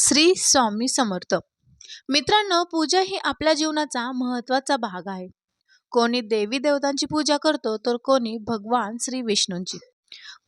श्री स्वामी समर्थ. मित्रांनो पूजा ही आपल्या जीवनाचा महत्त्वाचा भाग आहे. कोणी देवी देवतांची पूजा करतो तर कोणी भगवान श्री विष्णूंची.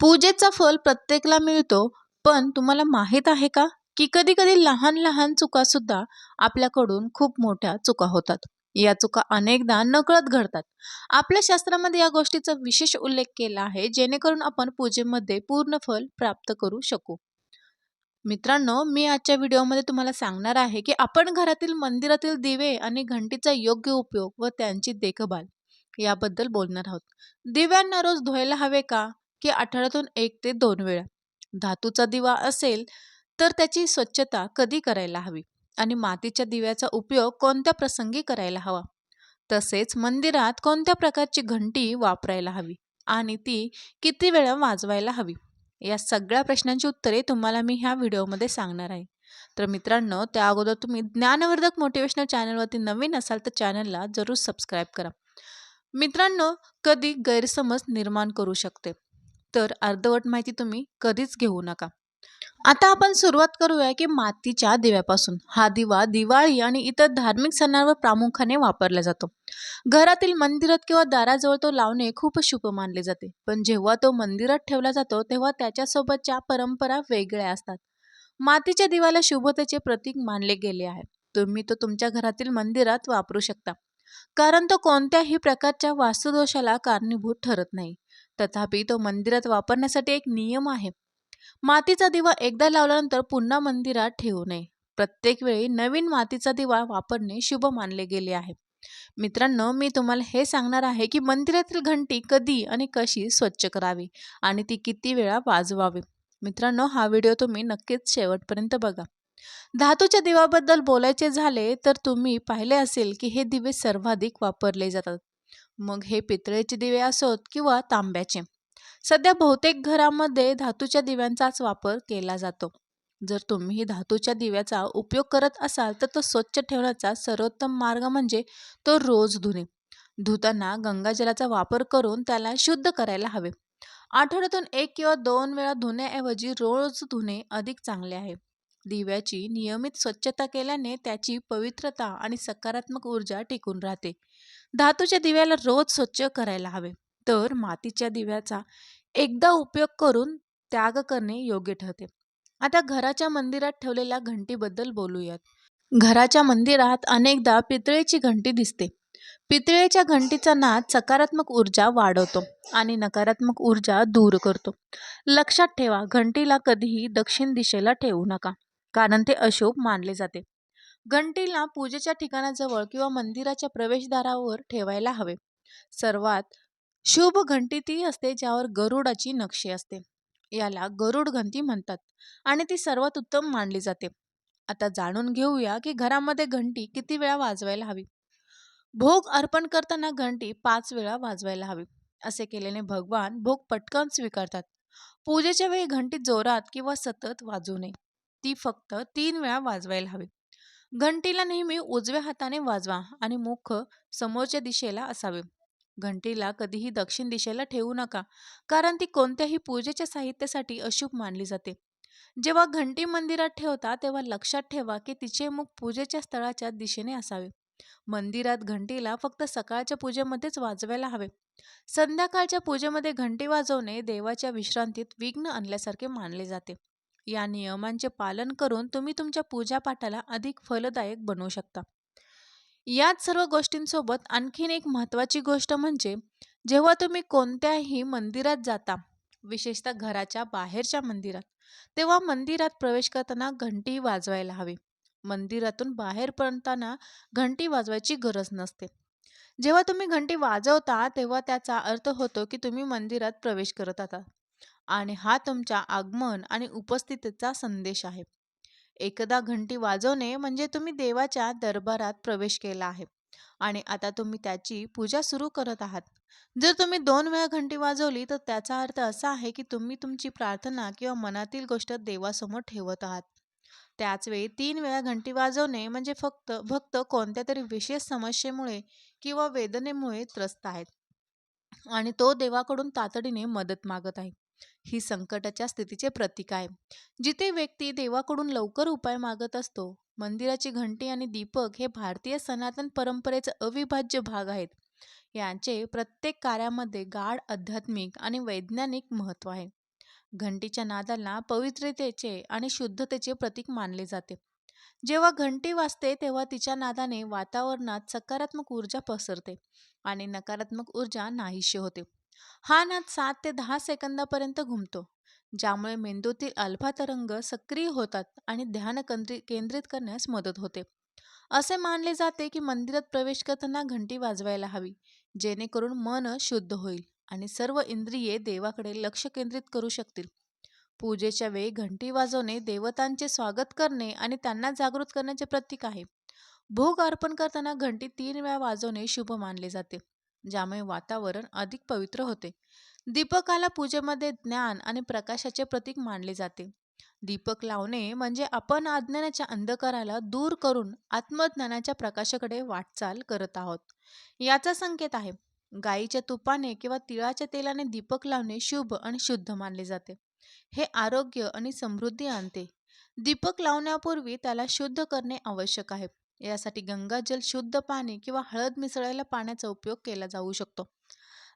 पूजेचा फल प्रत्येकाला मिळतो पण तुम्हाला माहीत आहे का? की कधी कधी लहान लहान चुका सुद्धा आपल्याकडून खूप मोठ्या चुका होतात. या चुका अनेकदा नकळत घडतात. आपल्या शास्त्रामध्ये या गोष्टीचा विशेष उल्लेख केला आहे जेणेकरून आपण पूजेमध्ये पूर्ण फल प्राप्त करू शकू. मित्रांनो मी आजच्या व्हिडिओमध्ये तुम्हाला सांगणार आहे की आपण घरातील मंदिरातील दिवे आणि घंटीचा योग्य उपयोग व त्यांची देखभाल याबद्दल बोलणार आहोत. दिव्यांना रोज धुवायला हवे का? की आठवड्यातून एक ते दोन वेळा? धातूचा दिवा असेल तर त्याची स्वच्छता कधी करायला हवी? आणि मातीच्या दिव्याचा उपयोग कोणत्या प्रसंगी करायला हवा? तसेच मंदिरात कोणत्या प्रकारची घंटी वापरायला हवी? आणि ती किती वेळा वाजवायला हवी? या सगळ्या प्रश्नांची उत्तरे तुम्हाला मी ह्या व्हिडिओमध्ये सांगणार आहे. तर मित्रांनो त्या अगोदर तुम्ही ज्ञानवर्धक मोटिवेशनल चॅनलवरती नवीन असाल तर चॅनलला जरूर सबस्क्राईब करा. मित्रांनो कधी गैरसमज निर्माण करू शकते? तर अर्धवट माहिती तुम्ही कधीच घेऊ नका. आता आपण सुरुवात करूया की मातीच्या दिव्यापासून. हा दिवा दिवाळी आणि इतर धार्मिक सणांवर प्रामुख्याने वापरला जातो. घरातील मंदिरात किंवा दाराजवळ तो लावणे खूप शुभ मानले जाते. पण जेव्हा तो मंदिरात ठेवला जातो तेव्हा त्याच्यासोबतच्या परंपरा वेगळ्या असतात. मातीच्या दिवाला शुभतेचे प्रतीक मानले गेले आहे. तुम्ही तो तुमच्या घरातील मंदिरात वापरू शकता. कारण तो कोणत्याही प्रकारच्या वास्तुदोषाला कारणीभूत ठरत नाही. तथापि तो मंदिरात वापरण्यासाठी एक नियम आहे. मातीचा दिवा एकदा लावल्यानंतर पुन्हा मंदिरात ठेवू नये. प्रत्येक वेळी नवीन मातीचा दिवा वापरणे शुभ मानले गेले आहे. मित्रांनो मी तुम्हाला हे सांगणार आहे की मंदिरातील घंटी कधी आणि कशी स्वच्छ करावी आणि ती किती वेळा वाजवावी. मित्रांनो हा व्हिडिओ तुम्ही नक्कीच शेवटपर्यंत बघा. धातूच्या दिव्याबद्दल बोलायचे झाले तर तुम्ही पाहिले असेल की हे दिवे सर्वाधिक वापरले जातात. मग हे पितळेचे दिवे असोत किंवा तांब्याचे. सध्या बहुतेक घरामध्ये धातूच्या दिव्यांचाच वापर केला जातो. जर तुम्ही धातूच्या दिव्याचा उपयोग करत असाल तर तो स्वच्छ ठेवण्याचा सर्वोत्तम मार्ग म्हणजे तो रोज धुणे. धुताना गंगाजलाचा वापर करून त्याला शुद्ध करायला हवे. आठवड्यातून एक किंवा दोन वेळा धुण्याऐवजी रोज धुणे अधिक चांगले आहे. दिव्याची नियमित स्वच्छता केल्याने त्याची पवित्रता आणि सकारात्मक ऊर्जा टिकून राहते. धातूच्या दिव्याला रोज स्वच्छ करायला हवे. तर मातीच्या दिव्याचा एकदा उपयोग करून त्याग करणे योग्य ठरते. आता घराच्या मंदिरात ठेवलेल्या घंटीबद्दल बोलूयात. घराच्या मंदिरात अनेकदा पितळेची घंटी दिसते. पितळेच्या घंटीचा नाद सकारात्मक ऊर्जा वाढवतो आणि नकारात्मक ऊर्जा दूर करतो. लक्षात ठेवा घंटीला कधीही दक्षिण दिशेला ठेवू नका कारण ते अशुभ मानले जाते. घंटीला पूजेच्या ठिकाणाजवळ किंवा मंदिराच्या प्रवेशद्वारावर ठेवायला हवे. सर्वात शुभ घंटी ती असते ज्यावर गरुडाची नक्षी असते. याला गरुड घंटी म्हणतात आणि ती सर्वात उत्तम मानली जाते. आता जाणून घेऊया की घरामध्ये घंटी किती वेळा वाजवायला हवी. भोग अर्पण करताना घंटी पाच वेळा वाजवायला हवी. असे केल्याने भगवान भोग पटकन स्वीकारतात. पूजेच्या वेळी घंटी जोरात किंवा सतत वाजवू नये. ती फक्त तीन वेळा वाजवायला हवी. घंटीला नेहमी उजव्या हाताने वाजवा आणि मुख समोरच्या दिशेला असावे. घंटीला कधीही दक्षिण दिशेला ठेवू नका कारण ती कोणत्याही पूजेच्या साहित्यासाठी अशुभ मानली जाते. जेव्हा घंटी मंदिरात ठेवता तेव्हा लक्षात ठेवा की तिचे मुख पूजेच्या स्थळाच्या दिशेने असावे. मंदिरात घंटीला फक्त सकाळच्या पूजेमध्येच वाजवायला हवे. संध्याकाळच्या पूजेमध्ये घंटी वाजवणे देवाच्या विश्रांतीत विघ्न आणल्यासारखे मानले जाते. या नियमांचे पालन करून तुम्ही तुमच्या पूजापाठाला अधिक फलदायक बनवू शकता. याच सर्व गोष्टींसोबत आणखीन एक महत्त्वाची गोष्ट म्हणजे जेव्हा तुम्ही कोणत्याही मंदिरात जाता विशेषतः घराच्या बाहेरच्या मंदिरात तेव्हा मंदिरात प्रवेश करताना घंटी वाजवायला हवी. मंदिरातून बाहेर पडताना घंटी वाजवायची गरज नसते. जेव्हा तुम्ही घंटी वाजवता तेव्हा त्याचा अर्थ होतो की तुम्ही मंदिरात प्रवेश करत आहात. आणि हा तुमच्या आगमन आणि उपस्थितीचा संदेश आहे. एकदा घंटी वाजवणे म्हणजे तुम्ही देवाच्या दरबारात प्रवेश केला आहे. आणि आता तुम्ही त्याची पूजा सुरू करत आहात. जर तुम्ही दोन वेळा घंटी वाजवली तर त्याचा अर्थ असा आहे की तुम्ही तुमची प्रार्थना किंवा मनातील गोष्ट देवासमोर ठेवत आहात. त्याच वेळी तीन वेळा घंटी वाजवणे म्हणजे फक्त भक्त कोणत्या तरी विशेष समस्येमुळे किंवा वेदनेमुळे त्रस्त आहेत. आणि तो देवाकडून तातडीने मदत मागत आहे. ही संकटाच्या स्थितीचे प्रतीक आहे. जिथे व्यक्ती देवाकडून लवकर उपाय मागत असतो मंदिराची घंटी आणि दीपक हे भारतीय सनातन परंपरेचा अविभाज्य भाग आहेत. यांचे प्रत्येक कार्यामध्ये गाढ आध्यात्मिक आणि वैज्ञानिक महत्त्व आहे. घंटीच्या नादाला पवित्रतेचे आणि शुद्धतेचे प्रतीक मानले जाते. जेव्हा घंटी वाजते तेव्हा तिच्या नादाने वातावरणात सकारात्मक ऊर्जा पसरते आणि नकारात्मक ऊर्जा नाहीशी होते. हा नाद सात ते दहा सेकंदापर्यंत घुमतो ज्यामुळे मेंदूतील अल्फा तरंग सक्रिय होतात आणि ध्यान केंद्रि- केंद्रित करण्यास मदत होते. असे मानले जाते की मंदिरात प्रवेश करताना घंटी वाजवायला हवी जेणेकरून मन शुद्ध होईल आणि सर्व इंद्रिये देवाकडे लक्ष केंद्रित करू शकतील. पूजेच्या वेळी घंटी वाजवणे देवतांचे स्वागत करणे आणि त्यांना जागृत करण्याचे प्रतीक आहे. भोग अर्पण करताना घंटी तीन वेळा वाजवणे शुभ मानले जाते. ज्यामुळे वातावरण अधिक पवित्र होते. दीपकाला पूजेमध्ये ज्ञान आणि प्रकाशाचे प्रतीक मानले जाते. दीपक लावणे म्हणजे आपण अज्ञानाच्या अंधकाराला दूर करून आत्मज्ञानाच्या प्रकाशाकडे वाटचाल करत आहोत. याचा संकेत आहे. गाईच्या तुपाने किंवा तिळाच्या तेलाने दीपक लावणे शुभ आणि शुद्ध मानले जाते. हे आरोग्य आणि समृद्धी आणते. दीपक लावण्यापूर्वी त्याला शुद्ध करणे आवश्यक आहे. यासाठी गंगाजल शुद्ध पाणी किंवा हळद मिसळायला पाण्याचा उपयोग केला जाऊ शकतो.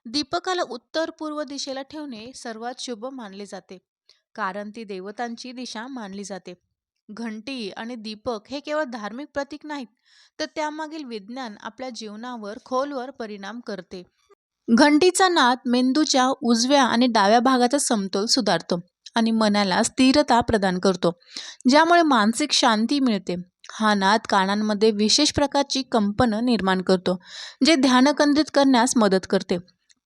दीपकाला उत्तर पूर्व दिशेला ठेवणे सर्वात शुभ मानले जाते. कारण ती देवतांची दिशा मानली जाते. घंटी आणि दीपक हे केवळ धार्मिक प्रतीक नाहीत तर त्यामागील विज्ञान आपल्या जीवनावर खोलवर परिणाम करते. घंटीचा नाद मेंदूच्या उजव्या आणि डाव्या भागाचा समतोल सुधारतो आणि मनाला स्थिरता प्रदान करतो ज्यामुळे मानसिक शांती मिळते. हा नाद कानांमध्ये विशेष प्रकारची कंपनं निर्माण करतो जे ध्यान केंद्रित करण्यास मदत करते.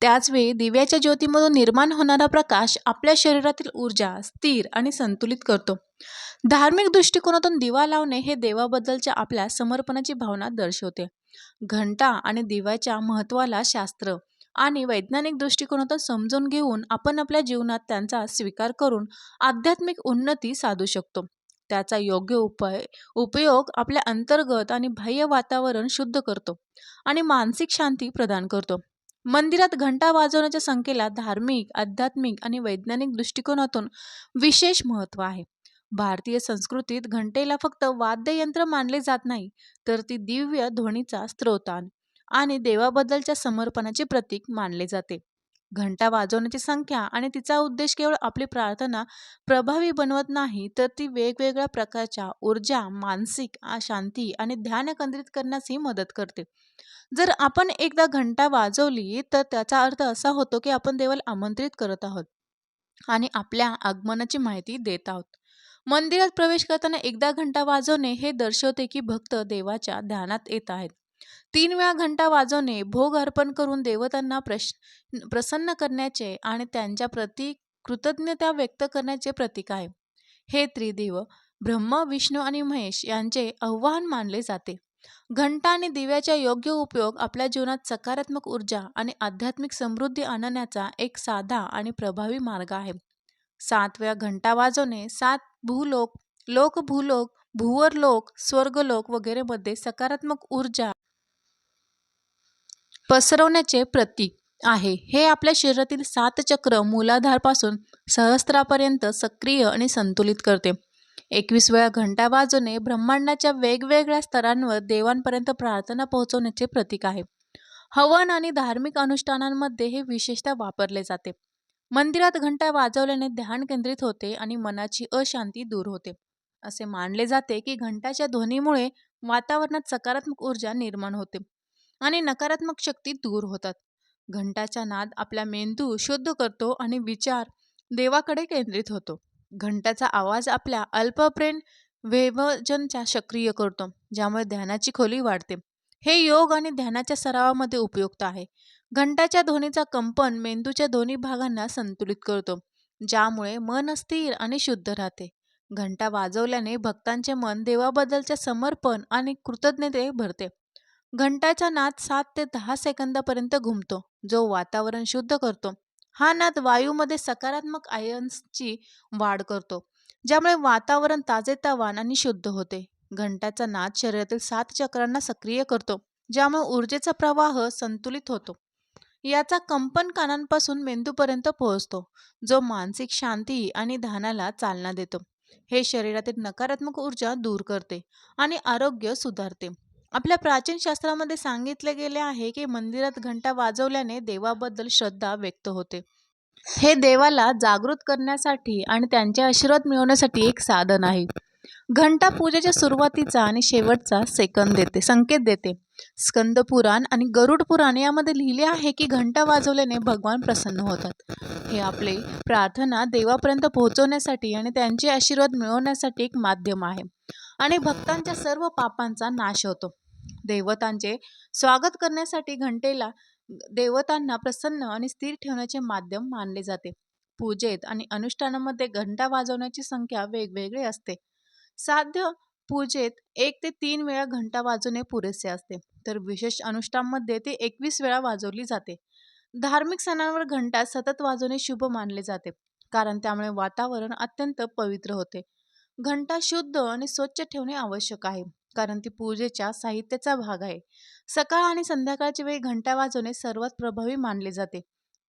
त्याचवेळी दिव्याच्या ज्योतीमधून निर्माण होणारा प्रकाश आपल्या शरीरातील ऊर्जा स्थिर आणि संतुलित करतो. धार्मिक दृष्टिकोनातून दिवा लावणे हे देवाबद्दलच्या आपल्या समर्पणाची भावना दर्शवते. घंटा आणि दिव्याच्या महत्त्वाला शास्त्र आणि वैज्ञानिक दृष्टिकोनातून समजून घेऊन आपण आपल्या जीवनात त्यांचा स्वीकार करून आध्यात्मिक उन्नती साधू शकतो. त्याचा योग्य उपाय उपयोग आपल्या अंतर्गत आणि बाह्य वातावरण शुद्ध करतो आणि मानसिक शांती प्रदान करतो. मंदिरात घंटा वाजवण्याच्या संख्येला धार्मिक आध्यात्मिक आणि वैज्ञानिक दृष्टिकोनातून विशेष महत्त्व आहे. भारतीय संस्कृतीत घंटेला फक्त वाद्ययंत्र मानले जात नाही तर ती दिव्य ध्वनीचा स्रोतान आणि देवाबद्दलच्या समर्पणाचे प्रतीक मानले जाते. घंटा वाजवण्याची संख्या आणि तिचा उद्देश केवळ आपली प्रार्थना प्रभावी बनवत नाही तर ती वेगवेगळ्या प्रकारच्या ऊर्जा मानसिक शांती आणि ध्यान केंद्रित करण्यासही मदत करते. जर आपण एकदा घंटा वाजवली तर त्याचा अर्थ असा होतो की आपण देवाला आमंत्रित करत आहोत आणि आपल्या आगमनाची माहिती देत आहोत. मंदिरात प्रवेश करताना एकदा घंटा वाजवणे हे दर्शवते की भक्त देवाच्या ध्यानात येत आहेत. तीन वेळा घंटा वाजवणे भोग अर्पण करून देवतांना प्रश प्रसन्न करण्याचे आणि त्यांच्या प्रती कृतज्ञता व्यक्त करण्याचे प्रतीक आहे. हे त्रिदेव ब्रह्म विष्णू आणि महेश यांचे आव्हान मानले जाते. घंटा आणि दिव्याचा योग्य उपयोग आपल्या जीवनात सकारात्मक ऊर्जा आणि आध्यात्मिक समृद्धी आणण्याचा एक साधा आणि प्रभावी मार्ग आहे. सात वेळा घंटा वाजवणे सात भूलोक लोक भूलोक भूवर लोक स्वर्गलोक वगैरेमध्ये सकारात्मक ऊर्जा पसरवण्याचे प्रतीक आहे. हे आपल्या शरीरातील सात चक्र मूलाधारपासून सहस्त्रापर्यंत सक्रिय आणि संतुलित करते. एकवीस वेळा घंटा वाजवणे ब्रह्मांडाच्या वेगवेगळ्या स्तरांवर देवांपर्यंत प्रार्थना पोहोचवण्याचे प्रतीक आहे. हवन आणि धार्मिक अनुष्ठानांमध्ये हे विशेषतः वापरले जाते. मंदिरात घंटा वाजवल्याने ध्यान केंद्रित होते आणि मनाची अशांती दूर होते. असे मानले जाते की घंटाच्या ध्वनीमुळे वातावरणात सकारात्मक ऊर्जा निर्माण होते. आणि नकारात्मक शक्ती दूर होतात. घंटाचा नाद आपला मेंदू शुद्ध करतो आणि विचार देवाकडे केंद्रित होतो. घंटाचा आवाज आपल्या अल्पब्रेन वेवजनच्या सक्रिय करतो ज्यामुळे ध्यानाची खोली वाढते. हे योग आणि ध्यानाच्या सरावामध्ये उपयुक्त आहे. घंटाच्या ध्वनीचा कंपन मेंदूच्या दोन्ही भागांना संतुलित करतो ज्यामुळे मन स्थिर आणि शुद्ध राहते. घंटा वाजवल्याने भक्तांचे मन देवाबद्दलचे समर्पण आणि कृतज्ञते भरते. घंटाचा नाद सात ते दहा सेकंदापर्यंत घुमतो जो वातावरण शुद्ध करतो. हा नाद वायूमध्ये सकारात्मक आयन्सची वाढ करतो ज्यामुळे वातावरण ताजेतवान आणि शुद्ध होते. घंटाचा नाद शरीरातील सात चक्रांना सक्रिय करतो ज्यामुळे ऊर्जेचा प्रवाह संतुलित होतो. याचा कंपन कानांपासून मेंदूपर्यंत पोहोचतो जो मानसिक शांती आणि ध्यानाला चालना देतो. हे शरीरातील नकारात्मक ऊर्जा दूर करते आणि आरोग्य सुधारते. आपल्या प्राचीन शास्त्रामध्ये सांगितले गेले आहे की मंदिरात घंटा वाजवल्याने देवाबद्दल श्रद्धा व्यक्त होते. हे देवाला जागृत करण्यासाठी आणि त्यांचे आशीर्वाद मिळवण्यासाठी एक साधन आहे. घंटा पूजेच्या सुरुवातीचा आणि शेवटचा सेकंद देते संकेत देते. स्कंद पुराण आणि गरुड पुराण यामध्ये लिहिले आहे की घंटा वाजवल्याने भगवान प्रसन्न होतात. हे आपले प्रार्थना देवापर्यंत पोहोचवण्यासाठी आणि त्यांचे आशीर्वाद मिळवण्यासाठी एक माध्यम आहे. आणि भक्तांच्या सर्व पापांचा नाश होतो. देवतांचे स्वागत करण्यासाठी घंटेला देवतांना प्रसन्न आणि स्थिर ठेवण्याचे माध्यम मानले जाते. पूजेत आणि अनुष्ठानामध्ये घंटा वाजवण्याची संख्या वेगवेगळी असते. साध्य पूजेत एक ते तीन वेळा घंटा वाजवणे पुरेसे असते तर विशेष अनुष्ठानमध्ये ते एकवीस वेळा वाजवली जाते. धार्मिक सणांवर घंटा सतत वाजवणे शुभ मानले जाते कारण त्यामुळे वातावरण अत्यंत पवित्र होते. घंटा शुद्ध आणि स्वच्छ ठेवणे आवश्यक आहे कारण ती पूजेच्या साहित्याचा भाग आहे. सकाळ आणि संध्याकाळच्या वेळी घंटा वाजवणे सर्वात प्रभावी मानले जाते.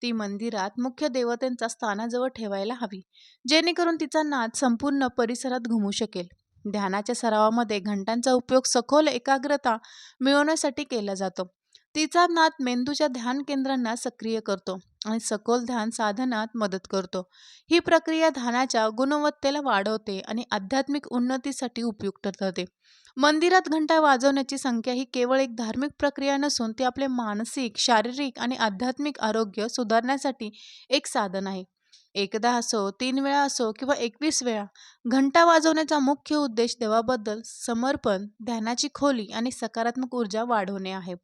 ती मंदिरात मुख्य देवतेंचा स्थानाजवळ ठेवायला हवी जेणेकरून तिचा नाद संपूर्ण परिसरात घुमू शकेल. ध्यानाच्या सरावामध्ये घंटांचा उपयोग सखोल एकाग्रता मिळवण्यासाठी केला जातो. तिचा नाद मेंदूच्या ध्यान केंद्रांना सक्रिय करतो. आणि सखोल ध्यान साधनात मदत करतो. ही प्रक्रिया ध्यानाच्या गुणवत्तेला वाढवते आणि आध्यात्मिक उन्नतीसाठी उपयुक्त ठरते. मंदिरात घंटा वाजवण्याची संख्या ही केवळ एक धार्मिक प्रक्रिया नसून ती आपले मानसिक शारीरिक आणि आध्यात्मिक आरोग्य सुधारण्यासाठी एक साधन आहे. एकदा असो तीन वेळा असो किंवा एकवीस वेळा घंटा वाजवण्याचा मुख्य उद्देश देवाबद्दल समर्पण ध्यानाची खोली आणि सकारात्मक ऊर्जा वाढवणे आहे.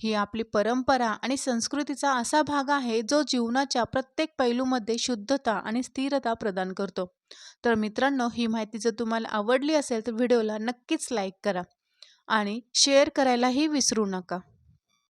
ही आपली परंपरा आणि संस्कृतीचा असा भाग आहे जो जीवनाच्या प्रत्येक पैलूमध्ये शुद्धता आणि स्थिरता प्रदान करतो. तर मित्रांनो ही माहिती जर तुम्हाला आवडली असेल तर व्हिडिओला नक्कीच लाईक करा आणि शेअर करायलाही विसरू नका.